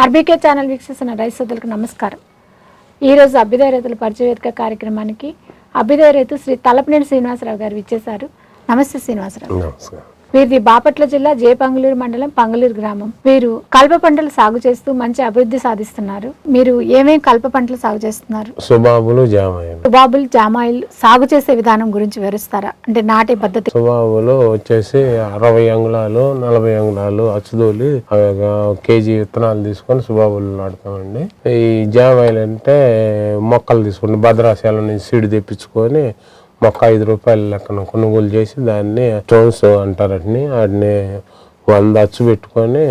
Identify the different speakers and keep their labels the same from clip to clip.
Speaker 1: RBK channel వీక్షిస్తున్న రైతు సోదరులకు నమస్కారం. ఈరోజు అభ్యుదయ రైతుల పరిచయ వేదిక కార్యక్రమానికి అభ్యుదయ రైతు శ్రీ తలపనేని శ్రీనివాసరావు గారు విచ్చేశారు. నమస్తే శ్రీనివాసరావు.
Speaker 2: నమస్కారం.
Speaker 1: వీరిది బాపట్ల జిల్లా జే పంగులూరు మండలం పంగులూరు గ్రామం. వీరు కల్ప పంటలు సాగు చేస్తూ మంచి అభివృద్ధి సాధిస్తున్నారు. మీరు ఏమేం కల్ప పంటలు సాగు చేస్తున్నారు?
Speaker 2: సుబాబులు జామాయిలు.
Speaker 1: బాబుల్ జామాయిల్ సాగు చేసే విధానం గురించి వివరిస్తారా? అంటే నాటే పద్ధతి.
Speaker 2: సుబాబులు వచ్చేసి అరవై అంగుళాలు నలభై అంగుళాలు అచ్చుదోలి కేజీ విత్తనాలు తీసుకొని సుబాబులు నాటుతామండి. ఈ జామాయిలు అంటే మొక్కలు తీసుకుని భద్రాశాల నుంచి సీడ్ తెప్పించుకొని మొక్క ఐదు రూపాయల లెక్కన కొనుగోలు చేసి దాన్ని స్టోన్స్ అంటారని వాటిని వంద అచ్చు పెట్టుకొని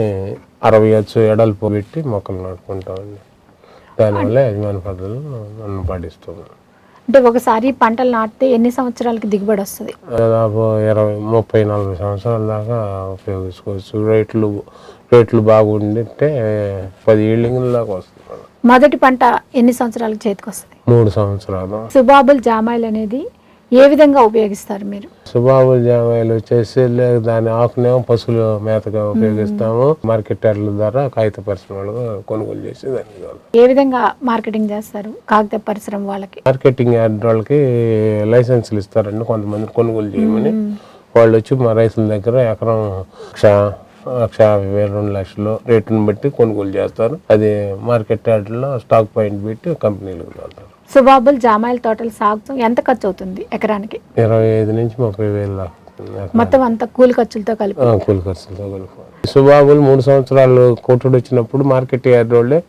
Speaker 2: అరవై అచ్చు ఎడల్పు పెట్టి మొక్కలు నాటుకుంటామండి. దానివల్ల యజమాని పద్ధతులు మనం పాటిస్తాము
Speaker 1: అంటే ఒకసారి పంటలు నాటితే ఎన్ని సంవత్సరాలకి దిగుబడి వస్తుంది?
Speaker 2: దాదాపు ఇరవై ముప్పై నలభై సంవత్సరాల దాకా ఉపయోగించుకోవచ్చు. రేట్లు రేట్లు బాగుండితే పది ఏళ్ళింగ్ దాకా వస్తుంది
Speaker 1: మొదటి పంట ఎన్ని సంవత్సరాలకు చేతికి వస్తుంది?
Speaker 2: మూడు సంవత్సరాలు.
Speaker 1: సుబాబుల్ జామాయిల్ అనేది ఏ విధంగా ఉపయోగిస్తారు మీరు?
Speaker 2: సుబాబుల్ జామాయిలు వచ్చేసి దాని ఆకునేమో పశువుల మేతగా ఉపయోగిస్తాము. మార్కెట్ యార్డ్ల ద్వారా కాగిత పరిశ్రమలు కొనుగోలు చేసి ఇవ్వాలి.
Speaker 1: ఏ విధంగా మార్కెటింగ్ చేస్తారు? కాగిత పరిశ్రమ వాళ్ళకి?
Speaker 2: మార్కెటింగ్ యార్డ్ వాళ్ళకి లైసెన్సులు ఇస్తారండి కొంతమంది కొనుగోలు చేయమని. వాళ్ళు వచ్చి మా రైతుల దగ్గర ఎకరం లక్ష లక్ష యాభై వేలు రెండు లక్షలు రేటుని బట్టి కొనుగోలు చేస్తారు. అది మార్కెట్ యార్డ్లో స్టాక్ పాయింట్ పెట్టి కంపెనీలకు వెళ్తారు
Speaker 1: సుబాబుల్ జామాయిల్ తోటలు సాగు ఎంత ఖర్చు అవుతుంది ఎకరానికి?
Speaker 2: ఇరవై ఐదు నుంచి ముప్పై వేలు.
Speaker 1: మొత్తం అంతా కూలి ఖర్చులతో కలిపి?
Speaker 2: కూలి ఖర్చులతో కలుపుకోవాలి సుబాబులు మూడు సంవత్సరాలు కొట్టుడు వచ్చినప్పుడు మార్కెట్ యార్డ్ వాళ్ళే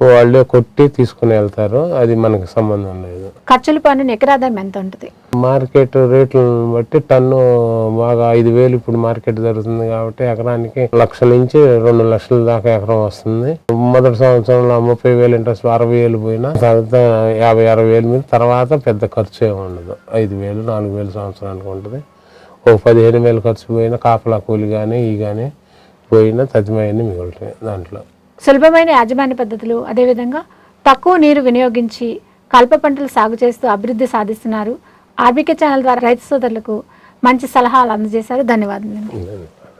Speaker 2: వాళ్ళే కొట్టి తీసుకుని వెళ్తారు. అది మనకు సంబంధం లేదు.
Speaker 1: ఖర్చుల పన్ను ఎకరాదాయం ఎంత ఉంటుంది?
Speaker 2: మార్కెట్ రేట్లను బట్టి టన్ను బాగా ఐదు వేలు ఇప్పుడు మార్కెట్ జరుగుతుంది కాబట్టి ఎకరానికి లక్ష నుంచి రెండు లక్షల దాకా ఎకరం వస్తుంది. మొదటి సంవత్సరంలో ముప్పై వేలు ఇంట్రెస్ట్ అరవై వేలు పోయినా తర్వాత యాభై అరవై వేలు మీద తర్వాత పెద్ద ఖర్చు ఏమి ఉండదు. ఐదు వేలు నాలుగు వేలు సంవత్సరానికి ఉంటుంది. ఒక పదిహేను వేలు ఖర్చు పోయినా కాపలా కూలి కానీ ఈ కానీ పోయినా తదిమయన్ని మిగులుతాయి దాంట్లో.
Speaker 1: సులభమైన యాజమాన్య పద్ధతులు అదేవిధంగా తక్కువ నీరు వినియోగించి కల్ప పంటలు సాగు చేస్తూ అభివృద్ధి సాధిస్తున్నారు. ఆర్బికే ఛానల్ ద్వారా రైతు సోదరులకు మంచి సలహాలు అందజేశారు. ధన్యవాదాలు.